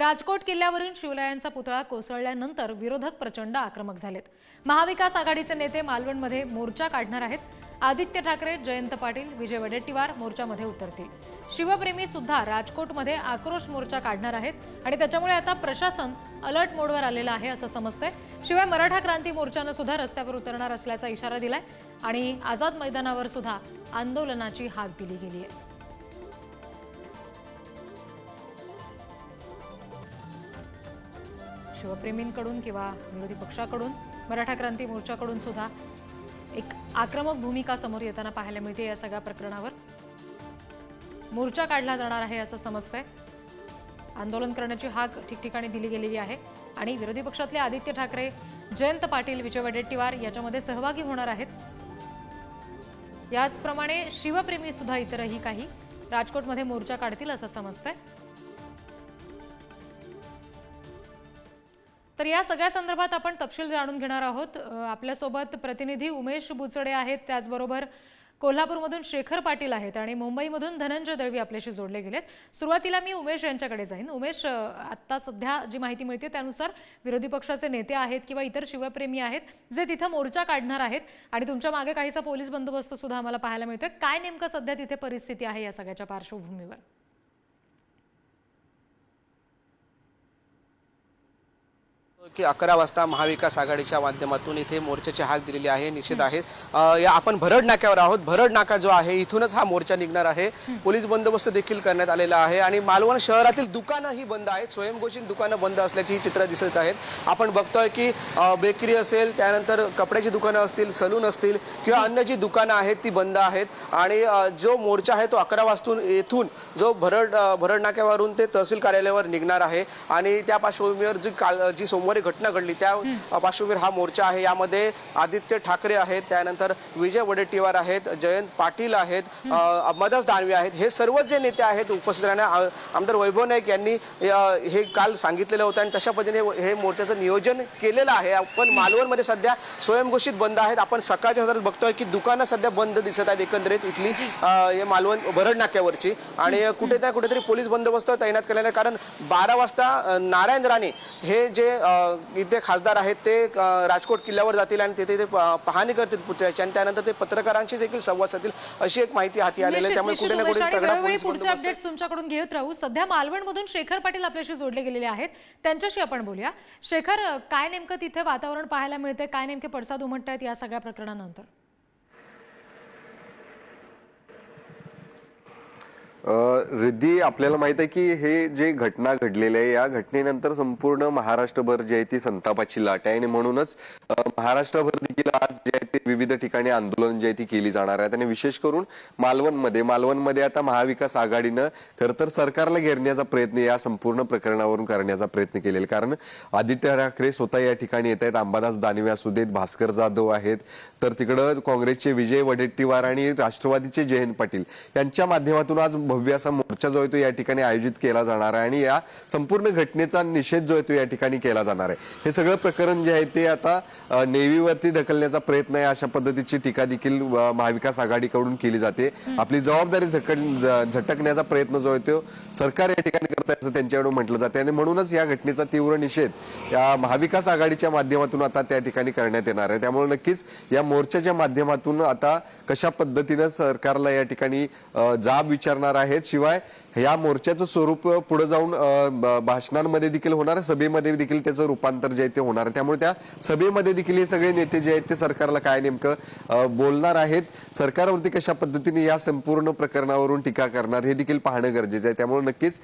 राजकोट किल्ल्यावरून शिवरायांचा पुतळा कोसळल्यानंतर विरोधक प्रचंड आक्रमक झालेत. महाविकास आघाडीचे नेते मालवणमध्ये मोर्चा काढणार आहेत. आदित्य ठाकरे जयंत पाटील विजय वडेट्टीवार मोर्चामध्ये उतरतील. शिवप्रेमी सुद्धा राजकोटमध्ये आक्रोश मोर्चा काढणार आहेत आणि त्याच्यामुळे आता प्रशासन अलर्ट मोडवर आलेलं आहे असं समजतंय. शिवाय मराठा क्रांती मोर्चानं सुद्धा रस्त्यावर उतरणार असल्याचा इशारा दिलाय आणि आझाद मैदानावर सुद्धा आंदोलनाची हाक दिली गेली आहे शिवप्रेमींकडून किंवा विरोधी पक्षाकडून मराठा क्रांती मोर्चाकडून सुद्धा एक आक्रमक भूमिका समोर येताना पाहायला मिळते या सगळ्या प्रकरणावर. मोर्चा काढला जाणार आहे असं समजतंय. आंदोलन करण्याची हाक ठिकठिकाणी दिली गेलेली आहे आणि विरोधी पक्षातले आदित्य ठाकरे जयंत पाटील विजय वडेट्टीवार याच्यामध्ये सहभागी होणार आहेत. याचप्रमाणे शिवप्रेमी सुद्धा इतरही काही राजकोटमध्ये मोर्चा काढतील असं समजतंय. तर या सगळ्या संदर्भात आपण तपशील जाणून घेणार आहोत. आपल्यासोबत प्रतिनिधी उमेश बुचडे आहेत. त्याचबरोबर कोल्हापूरमधून शेखर पाटील आहेत आणि मुंबईमधून धनंजय दळवी आपल्याशी जोडले गेलेत. सुरुवातीला मी उमेश यांच्याकडे जाईन. उमेश आत्ता सध्या जी माहिती मिळते त्यानुसार विरोधी पक्षाचे नेते आहेत किंवा इतर शिवप्रेमी आहेत जे तिथं मोर्चा काढणार आहेत आणि तुमच्या मागे काहीसा पोलीस बंदोबस्त सुद्धा आम्हाला पाहायला मिळतोय. काय नेमकं सध्या तिथे परिस्थिती आहे या सगळ्याच्या पार्श्वभूमीवर? की अकरा वाजता महाविकास आघाडीच्या माध्यमातून इथे मोर्चाची हाक दिलेली आहे निषेध आहे. या आपण भरड नाक्यावर आहोत. भरड नाका जो आहे इथूनच हा मोर्चा निघणार आहे. पोलीस बंदोबस्त देखील करण्यात आलेला आहे आणि मालवण शहरातील दुकानं ही बंद आहेत. स्वयंघोषित दुकानं बंद असल्याची चित्र दिसत आहेत. आपण बघतोय की बेकरी असेल त्यानंतर कपड्याची दुकानं असतील सलून असतील किंवा अन्य जी दुकानं आहेत ती बंद आहेत. आणि जो मोर्चा आहे तो अकरा वाजतून येथून जो भरड भरड नाक्यावरून ते तहसील कार्यालयावर निघणार आहे. आणि त्या पार्श्वभूमीवर जी काल जी सोमवारी घटना घडली. त्या पार्श्वभूमीवर हा मोर्चा आहे. यामध्ये आदित्य ठाकरे आहेत. त्यानंतर विजय वडेट्टीवार आहेत. जयंत पाटील आहेत. अ, अंबादास दानवे आहेत. हे सर्वच जे नेते आहेत उपस्थित राहण्या आमदार वैभव नाईक यांनी हे काल सांगितलेलं होतं आणि तशा पद्धतीने हे मोर्चाचं नियोजन केलेलं आहे. आपण मालवणमध्ये सध्या स्वयंघोषित बंद आहेत. आपण सकाळच्या बघतोय की दुकानं सध्या बंद दिसत आहेत एकंदरीत इथली हे मालवण भरड नाक्यावरची आणि कुठे ना कुठेतरी पोलीस बंदोबस्त तैनात केलेला आहे. कारण बारा वाजता नारायण राणे हे जे इथे खासदार आहेत ते राजकोट किल्ल्यावर जातील आणि तिथे ते पाहणी करतील पुतळ्याची आणि त्यानंतर ते पत्रकारांशी देखील संवाद साधतील अशी एक माहिती हाती आलेली आहे. त्यामुळे कुठे ना कुठे पुढचे अपडेट्स तुमच्याकडून घेत राहू. सध्या मालवणमधून शेखर पाटील आपल्याशी जोडले गेलेले आहेत. त्यांच्याशी आपण बोलूया. शेखर काय नेमकं तिथे वातावरण पाहायला मिळतंय? काय नेमके पडसाद उमटत आहेत या सगळ्या प्रकरणानंतर? रिद्धी आपल्याला माहीत आहे की हे जे घटना घडलेली आहे या घटनेनंतर संपूर्ण महाराष्ट्रभर जी आहे ती संतापाची लाट आहे. आणि म्हणूनच महाराष्ट्रभर देखील आज जे आहे विविध ठिकाणी आंदोलन जे आहे ती केली जाणार आहेत. आणि विशेष करून मालवणमध्ये मालवणमध्ये आता महाविकास आघाडीनं खरं तर सरकारला घेरण्याचा प्रयत्न या संपूर्ण प्रकरणावरून करण्याचा प्रयत्न केलेला कारण आदित्य ठाकरे स्वतः या ठिकाणी येत आहेत. अंबादास दानवे असू देत भास्कर जाधव आहेत. तर तिकडं काँग्रेसचे विजय वडेट्टीवार आणि राष्ट्रवादीचे जयंत पाटील यांच्या माध्यमातून आज भव्य असा मोर्चा जो आहे तो या ठिकाणी आयोजित केला जाणार आहे. आणि या संपूर्ण घटनेचा निषेध जो आहे तो या ठिकाणी केला जाणार आहे. हे सगळं प्रकरण जे आहे ते आता नेव्हीवरती ढकलण्याचा प्रयत्न आहे अशा पद्धतीची टीका देखील महाविकास आघाडीकडून केली जाते. आपली जबाबदारी झटकण्याचा प्रयत्न जो आहे तो सरकार या ठिकाणी करत आहे असं त्यांच्याकडून म्हटलं जाते. आणि म्हणूनच या घटनेचा तीव्र निषेध या महाविकास आघाडीच्या माध्यमातून आता त्या ठिकाणी करण्यात येणार आहे. त्यामुळे नक्कीच या मोर्चाच्या माध्यमातून आता कशा पद्धतीनं सरकारला या ठिकाणी जाब विचारणार आहेत. शिवाय या मोर्चाचं स्वरूप पुढे जाऊन भाषणांमध्ये देखील होणार सभेमध्ये देखील त्याचं रूपांतर जे आहे ते होणार त्यामुळे त्या सभेमध्ये देखील हे सगळे नेते जे आहेत ते सरकारला काय नेमकं बोलणार आहेत. सरकारवरती कशा पद्धतीने या संपूर्ण प्रकरणावरून टीका करणार हे देखील पाहणं गरजेचं आहे. त्यामुळे नक्कीच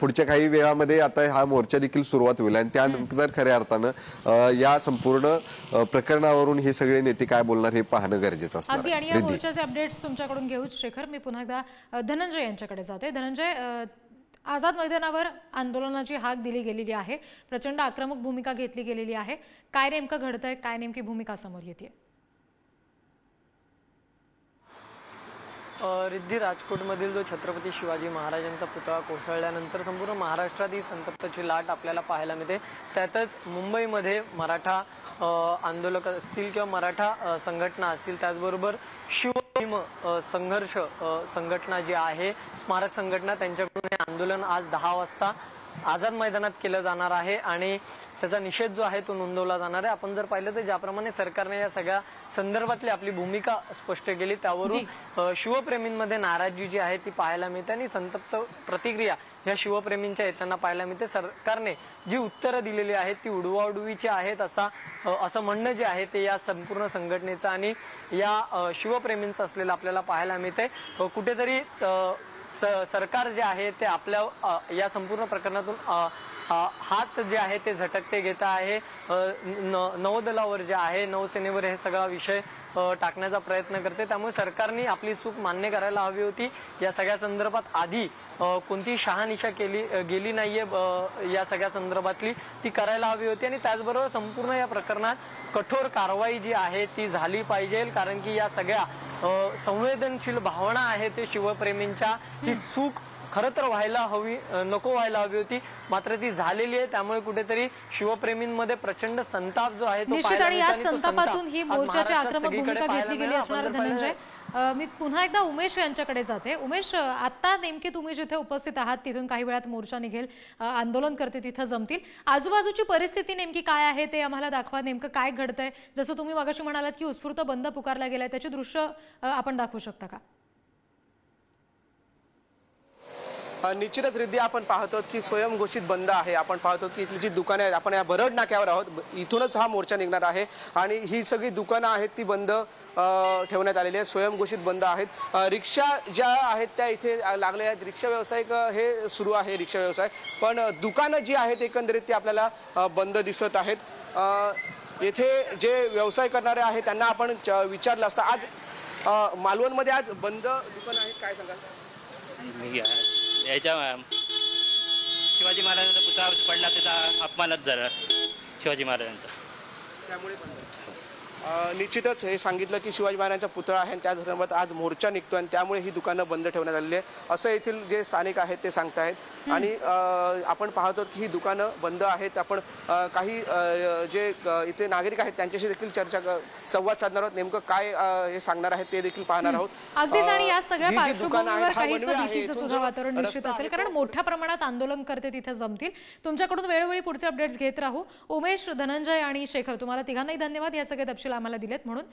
पुढच्या काही वेळामध्ये आता हा मोर्चा देखील सुरुवात होईल आणि त्यानंतर खऱ्या अर्थानं या संपूर्ण प्रकरणावरून हे सगळे नेते काय बोलणार हे पाहणं गरजेचं अगदी आणि या. मोर्चाचे अपडेट्स तुमच्याकडून घेऊ शेखर. मी पुन्हा एकदा धनंजय यांच्याकडे जाते. धनंजय आझाद मैदानावर आंदोलनाची हाक दिली गेलेली आहे. प्रचंड आक्रमक भूमिका घेतली गेलेली आहे. काय नेमकं घडतंय काय नेमकी भूमिका समोर येते रिद्धी राजकोटमधील जो छत्रपती शिवाजी महाराजांचा पुतळा कोसळल्यानंतर संपूर्ण महाराष्ट्रात ही संतप्ताची लाट आपल्याला पाहायला मिळते. त्यातच मुंबईमध्ये मराठा आंदोलक असतील किंवा मराठा संघटना असतील त्याचबरोबर शिव संघर्ष संघटना जी आहे स्मारक संघटना त्यांच्याकडून हे आंदोलन आज दहा वाजता आझाद मैदानात केलं जाणार आहे आणि त्याचा निषेध जो आहे तो नोंदवला जाणार आहे. आपण जर पाहिलं तर ज्याप्रमाणे सरकारने या सगळ्या संदर्भातली आपली भूमिका स्पष्ट केली त्यावरून शिवप्रेमींमध्ये नाराजी जी आहे ती पाहायला मिळते आणि संतप्त प्रतिक्रिया ह्या शिवप्रेमींच्या येताना पाहायला मिळते. सरकारने जी उत्तरं दिलेली आहेत ती उडवाउडवीची आहेत असा असं म्हणणं जे आहे ते या संपूर्ण संघटनेचं आणि या शिवप्रेमींचं असलेलं आपल्याला पाहायला मिळते. कुठेतरी स- सरकार जे आहे ते आपल्या या संपूर्ण प्रकरणातून हात जे आहे ते झटकते घेत आहे. न- नौदलावर जे आहे नौसेनेवर हे सगळा विषय टाकण्याचा प्रयत्न करते. त्यामुळे सरकारने आपली चूक मान्य करायला हवी होती. या सगळ्या संदर्भात आधी कोणती शहानिशा केली गेली नाहीये या सगळ्या संदर्भातली. ती करायला हवी होती आणि त्याचबरोबर संपूर्ण या प्रकरणात कठोर कारवाई जी आहे ती झाली पाहिजे. कारण की या सगळ्या संवेदनशील भावना आहेत ते शिवप्रेमींच्या. ही चूक खरं तर व्हायला हवी नको व्हायला हवी होती. मात्र ती झालेली आहे त्यामुळे कुठेतरी शिवप्रेमींमध्ये प्रचंड संताप जो आहे तो आणि या संतापातून ही आज मोर्चाची महाराष्ट्रात आक्रमक भूमिका घेतली गेली. असणार धनंजय. मी पुन्हा एकदा उमेश यांच्याकडे जाते. उमेश आत्ता नेमके तुम्ही जिथे उपस्थित आहात तिथून काही वेळात मोर्चा निघेल आंदोलन करते तिथं जमतील. आजूबाजूची परिस्थिती नेमकी काय आहे ते आम्हाला दाखवा नेमकं काय घडतंय? जसं तुम्ही मगाशी म्हणालात की उत्स्फूर्त बंद पुकारला गेलाय. त्याची दृश्य आपण दाखवू शकता का? निश्चितच रिद्धी आपण पाहतो की स्वयंघोषित बंद आहे. आपण पाहतो की इथली जी दुकाने आहेत आपण या भरड नाक्यावर आहोत. इथूनच हा मोर्चा निघणार आहे. आणि ही सगळी दुकानं आहेत ती बंद ठेवण्यात आलेली आहे स्वयंघोषित बंद आहेत. रिक्षा ज्या आहेत त्या इथे लागलेल्या लागल्या आहेत. रिक्षा व्यावसायिक हे सुरू आहे रिक्षा व्यवसाय. पण दुकानं जी आहेत एकंदरीत ती आपल्याला बंद दिसत आहेत. येथे जे व्यवसाय करणारे आहेत त्यांना आपण च- विचारलं असतं. आज मालवणमध्ये आज बंद दुकान आहेत. काय सांगाल? याच्या शिवाजी महाराजांचा पुतळा पडला त्याचा अपमानच झाला शिवाजी महाराजांचा. त्यामुळे निश्चितच हे सांगितलं की शिवाजी महाराजांचा पुतळा आहे आणि त्या संदर्भात आज मोर्चा निघतो आणि त्यामुळे ही दुकानं बंद ठेवण्यात आलेली आहे. असं येथील जे स्थानिक आहेत ते सांगतायत. आणि आपण पाहतो की ही दुकानं बंद आहेत. आपण काही जे इथे नागरिक आहेत त्यांच्याशी देखील चर्चा संवाद साधणार आहोत. नेमकं काय हे सांगणार आहेत ते देखील पाहणार आहोत. अगदीच आणि या सगळ्या पार्श्वभूमीवर सुद्धा वातावरण निश्चित असेल. कारण मोठ्या प्रमाणात आंदोलन करते तिथे जमतील. तुमच्याकडून वेळोवेळी पुढचे अपडेट्स घेत राहू. उमेश धनंजय आणि शेखर तुम्हाला तिघांनाही धन्यवाद. या सगळे तपशील आम्हाला दिलेत म्हणून.